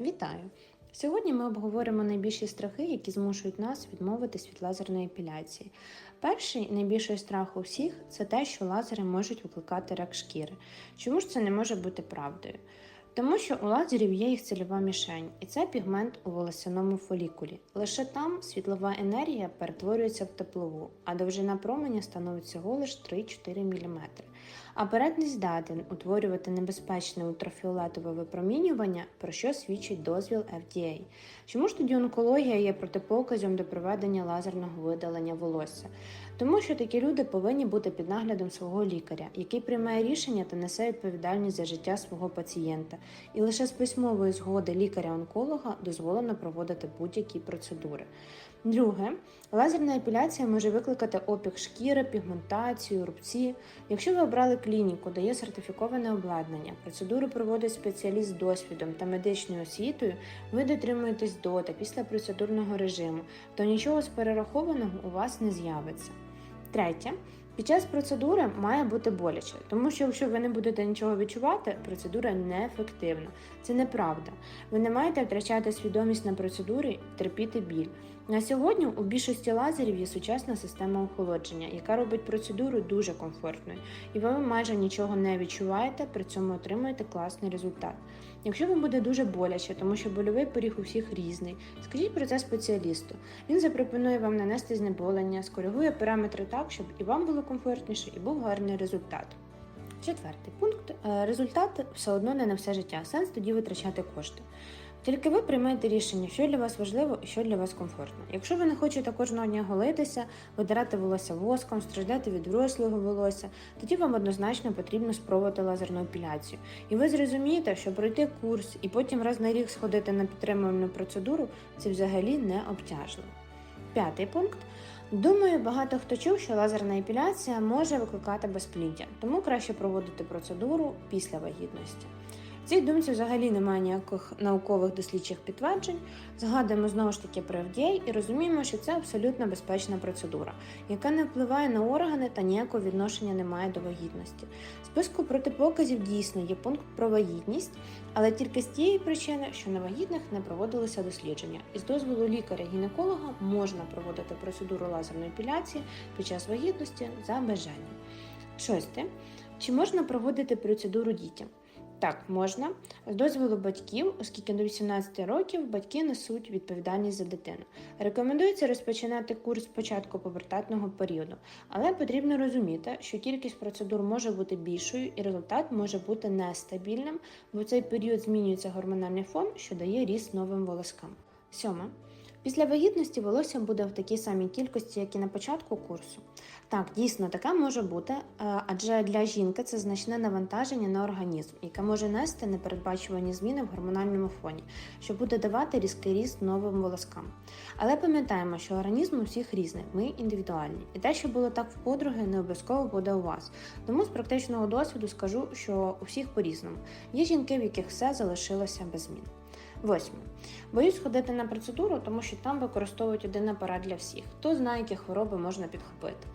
Вітаю! Сьогодні ми обговоримо найбільші страхи, які змушують нас відмовитись від лазерної епіляції. Перший найбільший страх у всіх це те, що лазери можуть викликати рак шкіри. Чому ж це не може бути правдою? Тому що у лазерів є їх цільова мішень, і це пігмент у волосяному фолікулі. Лише там світлова енергія перетворюється в теплову, а довжина променя становить всього лише 3-4 мм. Апарат не здатен утворювати небезпечне ультрафіолетове випромінювання, про що свідчить дозвіл FDA. Чому ж тоді онкологія є протипоказом до проведення лазерного видалення волосся? Тому що такі люди повинні бути під наглядом свого лікаря, який приймає рішення та несе відповідальність за життя свого пацієнта, і лише з письмової згоди лікаря-онколога дозволено проводити будь-які процедури. Друге, лазерна епіляція може викликати опік шкіри, пігментацію, рубці. Якщо ви обрали клініку, де є сертифіковане обладнання, процедуру проводить спеціаліст з досвідом та медичною освітою, ви дотримуєтесь до та після процедурного режиму, то нічого з перерахованого у вас не з'явиться. Третє. Під час процедури має бути боляче, тому що якщо ви не будете нічого відчувати, процедура неефективна. Це неправда. Ви не маєте втрачати свідомість на процедурі, терпіти біль. На сьогодні у більшості лазерів є сучасна система охолодження, яка робить процедуру дуже комфортною, і ви майже нічого не відчуваєте, при цьому отримуєте класний результат. Якщо вам буде дуже боляче, тому що больовий поріг у всіх різний, скажіть про це спеціалісту. Він запропонує вам нанести знеболення, скоригує параметри так, щоб і вам було комфортніше, і був гарний результат. Четвертий пункт Е, результат все одно не на все життя. Сенс тоді витрачати кошти. Тільки ви приймаєте рішення, що для вас важливо і що для вас комфортно. Якщо ви не хочете кожного дня голитися, видирати волосся воском, страждати від врослого волосся, тоді вам однозначно потрібно спробувати лазерну епіляцію. І ви зрозумієте, що пройти курс і потім раз на рік сходити на підтримувальну процедуру це взагалі не обтяжливо. П'ятий пункт. Думаю, багато хто чув, що лазерна епіляція може викликати безпліддя, тому краще проводити процедуру після вагітності. Цій думці взагалі немає ніяких наукових дослідчих підтверджень. Згадуємо знову ж таки про FDA і розуміємо, що це абсолютно безпечна процедура, яка не впливає на органи та ніякого відношення не має до вагітності. В списку протипоказів дійсно є пункт про вагітність, але тільки з тієї причини, що на вагітних не проводилися дослідження. І з дозволу лікаря-гінеколога можна проводити процедуру лазерної епіляції під час вагітності за бажанням. Шосте. Чи можна проводити процедуру дітям? Так, можна з дозволу батьків, оскільки до 18 років батьки несуть відповідальність за дитину. Рекомендується розпочинати курс з початку повертатного періоду, але потрібно розуміти, що кількість процедур може бути більшою і результат може бути нестабільним, бо цей період змінюється гормональний фон, що дає ріст новим волоскам. Сьоме. Після вагітності волосся буде в такій самій кількості, як і на початку курсу. Так, дійсно, таке може бути, е, адже для жінки це значне навантаження на організм, яке може нести непередбачувані зміни в гормональному фоні, що буде давати різкий ріст новим волоскам. Але пам'ятаємо, що організм у всіх різний, ми індивідуальні, і те, що було так в подруги, не обов'язково буде у вас. Тому з практичного досвіду скажу, що у всіх по-різному. Є жінки, в яких все залишилося без змін. Восьме. Боюсь ходити на процедуру, тому що там використовують один апарат для всіх. Хто знає, які хвороби можна підхопити.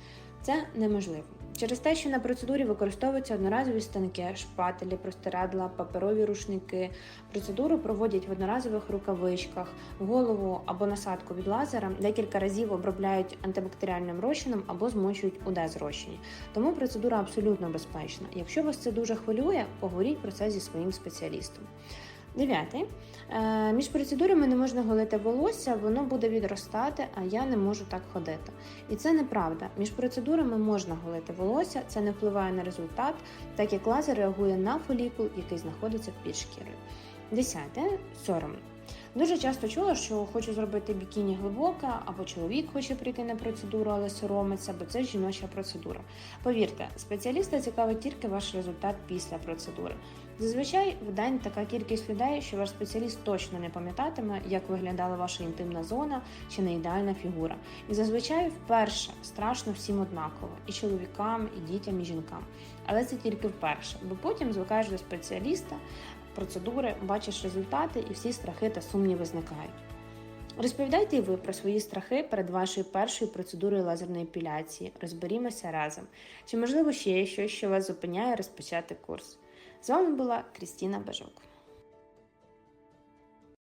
Це неможливо. Через те, що на процедурі використовуються одноразові станки, шпателі, простирадла, паперові рушники. Процедуру проводять в одноразових рукавичках, голову або насадку від лазера декілька разів обробляють антибактеріальним розчином або змочують у дезрозчині. Тому процедура абсолютно безпечна. Якщо вас це дуже хвилює, поговоріть про це зі своїм спеціалістом. Дев'ятий. Е, Між процедурами не можна голити волосся, воно буде відростати, а я не можу так ходити. І це неправда. Між процедурами можна голити волосся, це не впливає на результат, так як лазер реагує на фолікул, який знаходиться під шкірою. Десяте соромно. Дуже часто чула, що хочу зробити бікіні глибоке, або чоловік хоче прийти на процедуру, але соромиться, бо це жіноча процедура. Повірте, спеціаліста цікавить тільки ваш результат після процедури. Зазвичай в день така кількість людей, що ваш спеціаліст точно не пам'ятатиме, як виглядала ваша інтимна зона чи не ідеальна фігура. І зазвичай вперше страшно всім однаково і чоловікам, і дітям, і жінкам. Але це тільки вперше, бо потім звикаєш до спеціаліста, процедури, бачиш результати, і всі страхи та сумніви зникають. Розповідайте і ви про свої страхи перед вашою першою процедурою лазерної епіляції. Розберімося разом. Чи можливо ще є щось, що вас зупиняє розпочати курс? З вами була Крістіна Бажок.